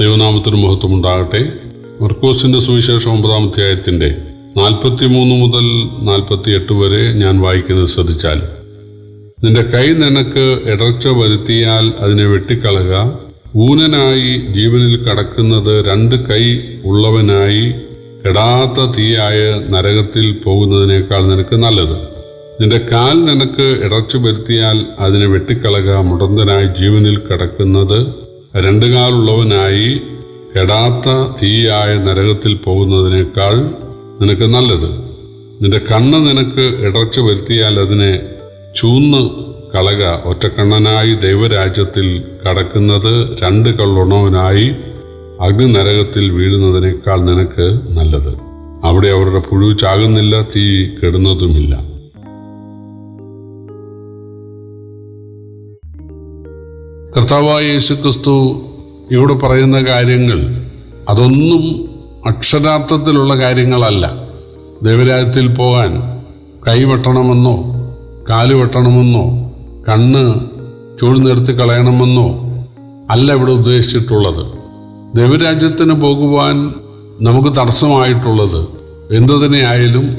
ദൈവനാമത്തിന് മഹത്വം ഉണ്ടാകട്ടെ മർക്കോസിന്റെ സുവിശേഷം ഒമ്പതാം അധ്യായത്തിന്റെ നാൽപ്പത്തി മൂന്ന് മുതൽ നാൽപ്പത്തി എട്ട് വരെ ഞാൻ വായിക്കുന്നത് ശ്രദ്ധിച്ചാൽ നിന്റെ കൈ നിനക്ക് ഇടർച്ച വരുത്തിയാൽ അതിനെ വെട്ടിക്കളക. ഊനനായി ജീവനിൽ കടക്കുന്നത് രണ്ട് കൈ ഉള്ളവനായി കെടാത്ത തീയായ നരകത്തിൽ പോകുന്നതിനേക്കാൾ നിനക്ക് നല്ലത്. നിന്റെ കാൽ നിനക്ക് ഇടർച്ച വരുത്തിയാൽ അതിനെ വെട്ടിക്കളക. മുടന്തനായി ജീവനിൽ കിടക്കുന്നത് രണ്ട് കാലുള്ളവനായി കെടാത്ത തീയായ നരകത്തിൽ പോകുന്നതിനേക്കാൾ നിനക്ക് നല്ലത്. നിന്റെ കണ്ണ് നിനക്ക് ഇടർച്ച വരുത്തിയാൽ അതിനെ ചൂന്ന് കളക. ഒറ്റക്കണ്ണനായി ദൈവരാജ്യത്തിൽ കടക്കുന്നത് രണ്ട് കള്ളുണവനായി അഗ്നിനരകത്തിൽ വീഴുന്നതിനേക്കാൾ നിനക്ക് നല്ലത്. അവിടെ അവരുടെ പുഴു ചാകുന്നില്ല തീ കെടുന്നതുമില്ല. കർത്താവായ യേശു ക്രിസ്തു ഇവിടെ പറയുന്ന കാര്യങ്ങൾ അതൊന്നും അക്ഷരാർത്ഥത്തിലുള്ള കാര്യങ്ങളല്ല. ദൈവരാജ്യത്തിൽ പോകാൻ കൈ വെട്ടണമെന്നോ കാൽ വെട്ടണമെന്നോ കണ്ണ് ചൂഴ്ന്നെടുത്ത് കളയണമെന്നോ അല്ല ഇവിടെ ഉദ്ദേശിച്ചിട്ടുള്ളത്. ദൈവരാജ്യത്തിന് പോകുവാൻ നമുക്ക് തടസ്സമായിട്ടുള്ളത് എന്തു തന്നെയായാലും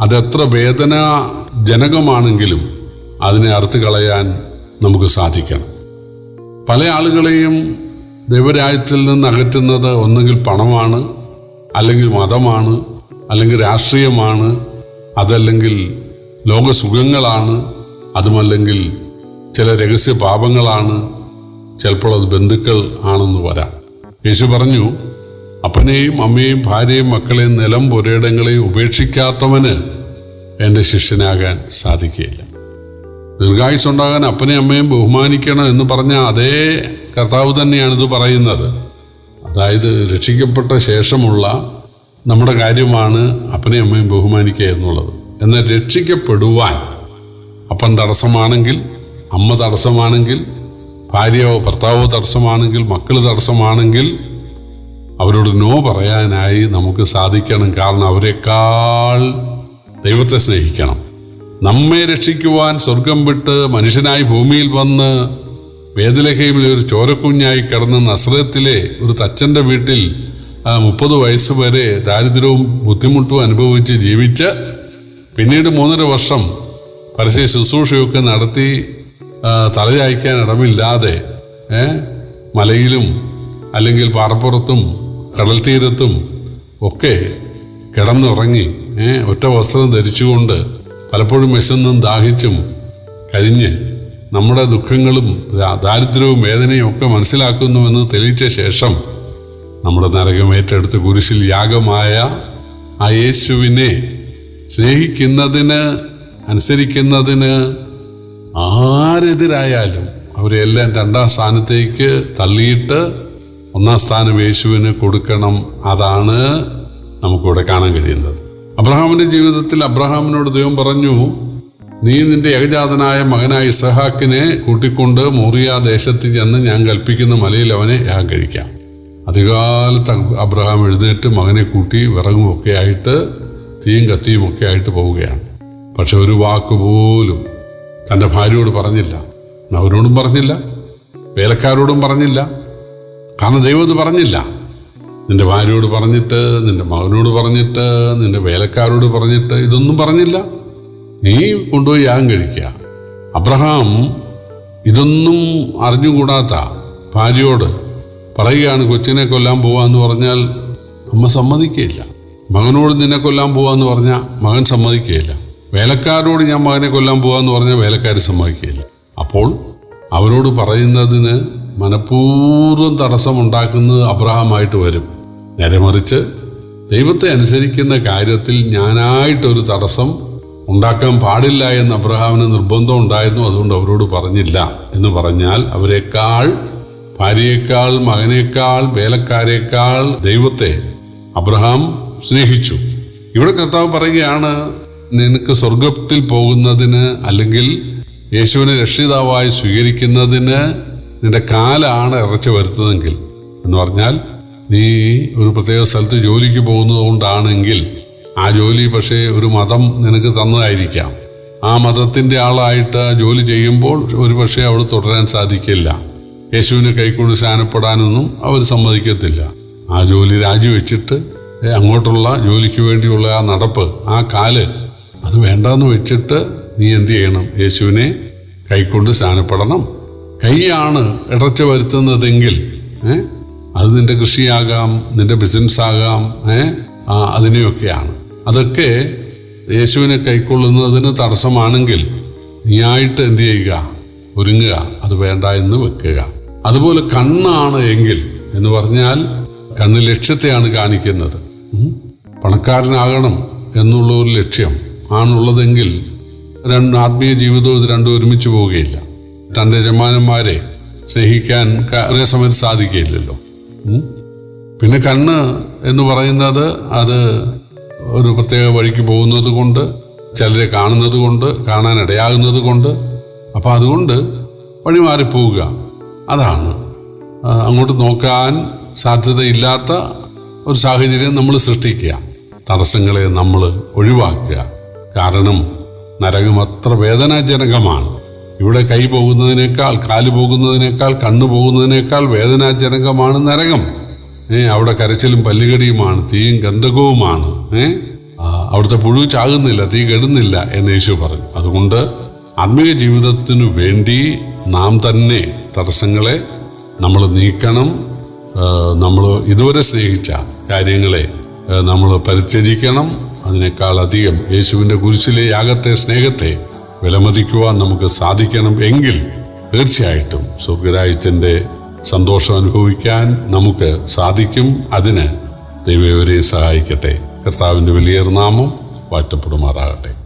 അതെത്ര വേദനാജനകമാണെങ്കിലും അതിനെ അറുത്ത് കളയാൻ നമുക്ക് സാധിക്കണം. പല ആളുകളെയും ദൈവരാജ്യത്തിൽ നിന്ന് അകറ്റുന്നത് ഒന്നുകിൽ പണമാണ് അല്ലെങ്കിൽ മതമാണ് അല്ലെങ്കിൽ രാഷ്ട്രീയമാണ് അതല്ലെങ്കിൽ ലോകസുഖങ്ങളാണ് അതുമല്ലെങ്കിൽ ചില രഹസ്യ പാപങ്ങളാണ് ചിലപ്പോൾ അത് ബന്ധുക്കൾ ആണെന്ന് വരാം. യേശു പറഞ്ഞു അപ്പനെയും അമ്മയെയും ഭാര്യയും മക്കളെയും നിലം പുരയിടങ്ങളെയും ഉപേക്ഷിക്കാത്തവന് എന്റെ ശിഷ്യനാകാൻ സാധിക്കുകയില്ല. ദീർഘായുസുണ്ടാകാൻ അപ്പനെയും അമ്മയും ബഹുമാനിക്കണം എന്ന് പറഞ്ഞ അതേ കർത്താവ് തന്നെയാണ് ഇത് പറയുന്നത്. അതായത് രക്ഷിക്കപ്പെട്ട ശേഷമുള്ള നമ്മുടെ കാര്യമാണ് അപ്പനെയും അമ്മയും ബഹുമാനിക്കുക എന്നുള്ളത്. എന്നാൽ രക്ഷിക്കപ്പെടുവാൻ അപ്പൻ തടസ്സമാണെങ്കിൽ അമ്മ തടസ്സമാണെങ്കിൽ ഭാര്യയോ ഭർത്താവോ തടസ്സമാണെങ്കിൽ മക്കൾ തടസ്സമാണെങ്കിൽ അവരോട് നോ പറയാനായി നമുക്ക് സാധിക്കണം. കാരണം അവരെക്കാൾ ദൈവത്തെ സ്നേഹിക്കണം. നമ്മെ രക്ഷിക്കുവാൻ സ്വർഗം വിട്ട് മനുഷ്യനായി ഭൂമിയിൽ വന്ന് വേദലഹയിലെ ഒരു ചോരക്കുഞ്ഞായി കിടന്ന നസ്രത്തിലെ ഒരു തച്ചന്റെ വീട്ടിൽ മുപ്പത് വയസ്സ് വരെ ദാരിദ്ര്യവും ബുദ്ധിമുട്ടും അനുഭവിച്ച് ജീവിച്ച് പിന്നീട് മൂന്നര വർഷം പരസ്യ ശുശ്രൂഷയൊക്കെ നടത്തി തലചായ്ക്കാൻ ഇടമില്ലാതെ മലയിലും അല്ലെങ്കിൽ പാറപ്പുറത്തും കടൽ തീരത്തും ഒക്കെ കിടന്നുറങ്ങി ഒറ്റ വസ്ത്രം ധരിച്ചുകൊണ്ട് പലപ്പോഴും വിശന്നും ദാഹിച്ചും കഴിഞ്ഞ് നമ്മുടെ ദുഃഖങ്ങളും ദാരിദ്ര്യവും വേദനയും ഒക്കെ മനസ്സിലാക്കുന്നുവെന്ന് തെളിയിച്ച ശേഷം നമ്മുടെ നരകം ഏറ്റെടുത്ത് കുരിശിൽ യാഗമായ ആ യേശുവിനെ സ്നേഹിക്കുന്നതിന് അനുസരിക്കുന്നതിന് ആരെതിരായാലും അവരെല്ലാം രണ്ടാം സ്ഥാനത്തേക്ക് തള്ളിയിട്ട് ഒന്നാം സ്ഥാനം യേശുവിന് കൊടുക്കണം. അതാണ് നമുക്കിവിടെ കാണാൻ കഴിയുന്നത്. അബ്രഹാമിന്റെ ജീവിതത്തിൽ അബ്രഹാമിനോട് ദൈവം പറഞ്ഞു നീ നിന്റെ ഏകജാതനായ മകനായ ഇസഹാക്കിനെ കൂട്ടിക്കൊണ്ട് മോറിയ ദേശത്ത് ചെന്ന് ഞാൻ കൽപ്പിക്കുന്ന മലയിൽ അവനെ യാഗം കഴിക്കാം. അധികാലത്ത് അബ്രഹാം എഴുന്നേറ്റ് മകനെ കൂട്ടി വിറകുമൊക്കെ ആയിട്ട് തീയും കത്തിയും ഒക്കെ ആയിട്ട് പോവുകയാണ്. പക്ഷെ ഒരു വാക്ക് പോലും തന്റെ ഭാര്യയോട് പറഞ്ഞില്ല. അവനോടും പറഞ്ഞില്ല. വേലക്കാരോടും പറഞ്ഞില്ല. കാരണം ദൈവം പറഞ്ഞില്ല. നിന്റെ ഭാര്യയോട് പറഞ്ഞിട്ട് നിന്റെ മകനോട് പറഞ്ഞിട്ട് നിന്റെ വേലക്കാരോട് പറഞ്ഞിട്ട് ഇതൊന്നും പറഞ്ഞില്ല. നീ കൊണ്ടുപോയി യാഗം കഴിക്കുക. അബ്രഹാം ഇതൊന്നും അറിഞ്ഞുകൂടാത്ത ഭാര്യയോട് പറയുകയാണ് കൊച്ചിനെ കൊല്ലാൻ പോവാന്ന് പറഞ്ഞാൽ അമ്മ സമ്മതിക്കുകയില്ല മകനോട് നിന്നെ കൊല്ലാൻ പോവാന്ന് പറഞ്ഞാൽ മകൻ സമ്മതിക്കുകയില്ല വേലക്കാരോട് ഞാൻ മകനെ കൊല്ലാൻ പോവാന്ന് പറഞ്ഞാൽ വേലക്കാർ സമ്മതിക്കുകയില്ല അപ്പോൾ അവരോട് പറയുന്നതിന് മനഃപൂർവം തടസ്സമുണ്ടാക്കുന്നത് അബ്രഹാമായിട്ട് വരും. നേരെ ദൈവത്തെ അനുസരിക്കുന്ന കാര്യത്തിൽ ഞാനായിട്ടൊരു തടസ്സം ഉണ്ടാക്കാൻ പാടില്ല എന്ന് അബ്രഹാമിന് നിർബന്ധം ഉണ്ടായിരുന്നു. അതുകൊണ്ട് അവരോട് പറഞ്ഞില്ല എന്ന് പറഞ്ഞാൽ അവരെക്കാൾ ഭാര്യയേക്കാൾ മകനേക്കാൾ വേലക്കാരേക്കാൾ ദൈവത്തെ അബ്രഹാം സ്നേഹിച്ചു. ഇവിടെ കർത്താവ് പറയുകയാണ് നിനക്ക് സ്വർഗത്തിൽ പോകുന്നതിന് അല്ലെങ്കിൽ യേശുവിനെ രക്ഷിതാവായി സ്വീകരിക്കുന്നതിന് നിന്റെ കാലാണ് ഇറച്ചി വരുത്തുന്നതെങ്കിൽ എന്ന് പറഞ്ഞാൽ നീ ഒരു പ്രത്യേക സ്ഥലത്ത് ജോലിക്ക് പോകുന്നത് കൊണ്ടാണെങ്കിൽ ആ ജോലി പക്ഷേ ഒരു മതം നിനക്ക് തന്നതായിരിക്കാം. ആ മതത്തിന്റെ ആളായിട്ട് ജോലി ചെയ്യുമ്പോൾ ഒരു പക്ഷേ അവിടെ തുടരാൻ സാധിക്കില്ല. യേശുവിനെ കൈക്കൊണ്ട് സ്നാനപ്പെടാനൊന്നും അവർ സമ്മതിക്കത്തില്ല. ആ ജോലി രാജിവെച്ചിട്ട് അങ്ങോട്ടുള്ള ജോലിക്ക് വേണ്ടിയുള്ള ആ നടപ്പ് ആ കാൽ അത് വേണ്ടെന്ന് വെച്ചിട്ട് നീ എന്ത് ചെയ്യണം? യേശുവിനെ കൈക്കൊണ്ട് സ്നാനപ്പെടണം. കൈയാണ് ഇടച്ച വരുത്തുന്നതെങ്കിൽ ഏ, അത് നിന്റെ കൃഷിയാകാം നിന്റെ ബിസിനസ് ആകാം ഏ, അതിനെയൊക്കെയാണ്. അതൊക്കെ യേശുവിനെ കൈക്കൊള്ളുന്നതിന് തടസ്സമാണെങ്കിൽ നീയായിട്ട് എന്ത് ചെയ്യുക? ഒരുങ്ങുക. അത് വേണ്ട എന്ന് വെക്കുക. അതുപോലെ കണ്ണാണ് എങ്കിൽ എന്ന് പറഞ്ഞാൽ കണ്ണ് ലക്ഷ്യത്തെയാണ് കാണിക്കുന്നത്. പണക്കാരനാകണം എന്നുള്ള ഒരു ലക്ഷ്യം ആണുള്ളതെങ്കിൽ രണ്ട് ആത്മീയ ജീവിതവും ഇത് രണ്ടും ഒരുമിച്ച് പോവുകയില്ല. തന്റെ യജമാനന്മാരെ സ്നേഹിക്കാൻ ക- ഒരേ സമയത്ത് സാധിക്കുകയില്ലല്ലോ. ഉം. പിന്നെ കണ്ണ് എന്ന് പറയുന്നത് അത് ഒരു പ്രത്യേക വഴിക്ക് പോകുന്നത് കൊണ്ട് ചിലരെ കാണുന്നത് കൊണ്ട് കാണാൻ ഇടയാകുന്നത് കൊണ്ട്. അപ്പോൾ അതുകൊണ്ട് വഴി മാറിപ്പോവുക. അതാണ്. അങ്ങോട്ട് നോക്കാൻ സാധ്യതയില്ലാത്ത ഒരു സാഹചര്യം നമ്മൾ സൃഷ്ടിക്കുക. തടസ്സങ്ങളെ നമ്മൾ ഒഴിവാക്കുക. കാരണം നരകം അത്ര വേദനാജനകമാണ്. ഇവിടെ കൈ പോകുന്നതിനേക്കാൾ കാൽ പോകുന്നതിനേക്കാൾ കണ്ണ് പോകുന്നതിനേക്കാൾ വേദനാജനകമാണ് നരകം. ഏ അവിടെ കരച്ചിലും പല്ലുകടിയുമാണ് തീയും ഗന്ധകവുമാണ്. ഏ അവിടുത്തെ പുഴു ചാകുന്നില്ല തീ കെടുന്നില്ല എന്ന് യേശു പറഞ്ഞു. അതുകൊണ്ട് ആത്മീയ ജീവിതത്തിനു വേണ്ടി നാം തന്നെ തടസ്സങ്ങളെ നമ്മൾ നീക്കണം നമ്മൾ ഇതുവരെ സ്നേഹിച്ച കാര്യങ്ങളെ നമ്മൾ പരിത്യജിക്കണം. അതിനേക്കാൾ അധികം യേശുവിന്റെ കുരിശിലെ യാഗത്തെ സ്നേഹത്തെ വിലമതിക്കുവാൻ നമുക്ക് സാധിക്കണം എങ്കിൽ തീർച്ചയായിട്ടും സ്വർഗരാജ്യത്തിന്റെ സന്തോഷം അനുഭവിക്കാൻ നമുക്ക് സാധിക്കും. അതിന് ദൈവവരെ സഹായിക്കട്ടെ. കർത്താവിന്റെ വലിയ നാമം വാഴ്ത്തപ്പെടുമാറാകട്ടെ.